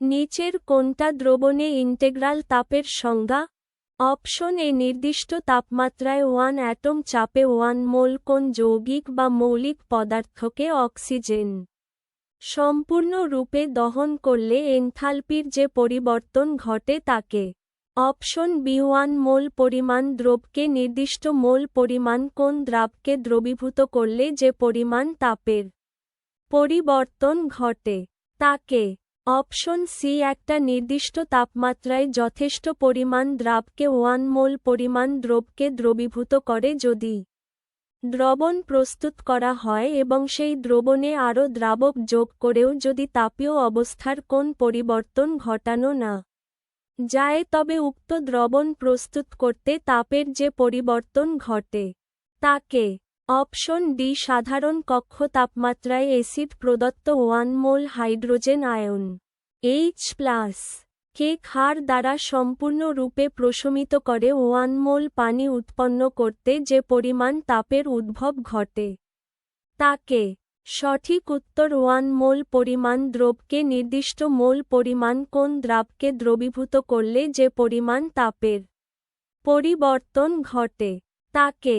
নিচের কোনটা দ্রবণে ইন্টেগ্রাল তাপের সংজ্ঞা? অপশন এ নির্দিষ্ট তাপমাত্রায় ওয়ান অ্যাটম চাপে ওয়ান মোল কোন যৌগিক বা মৌলিক পদার্থকে অক্সিজেন সম্পূর্ণরূপে দহন করলে এনথালপির যে পরিবর্তন ঘটে তাকে অপশন বি ওয়ান মোল পরিমাণ দ্রবকে নির্দিষ্ট মোল পরিমাণ কোন দ্রাবকে দ্রবীভূত করলে যে পরিমাণ তাপের পরিবর্তন ঘটে তাকে অপশন সি, একটা নির্দিষ্ট তাপমাত্রায় যথেষ্ট পরিমাণ দ্রাবকে ওয়ান মোল পরিমাণ দ্রবকে দ্রবীভূত করে যদি দ্রবণ প্রস্তুত করা হয় এবং সেই দ্রবণে আরও দ্রাবক যোগ করেও যদি তাপীয় অবস্থার কোন পরিবর্তন ঘটানো না যায়, তবে উক্ত দ্রবণ প্রস্তুত করতে তাপের যে পরিবর্তন ঘটে, তাকে অপশন ডি, সাধারণ কক্ষ তাপমাত্রায় অ্যাসিড প্রদত্ত one mole hydrogen ion H plus কে ক্ষার দ্বারা সম্পূর্ণরূপে প্রশমিত করে ওয়ান মোল পানি উৎপন্ন করতে যে পরিমাণ তাপের উদ্ভব ঘটে, তাকে সঠিক উত্তর ওয়ান মোল পরিমাণ দ্রবকে নির্দিষ্ট মোল পরিমাণ কোন দ্রাবকে দ্রবীভূত করলে যে পরিমাণ তাপের পরিবর্তন ঘটে, তাকে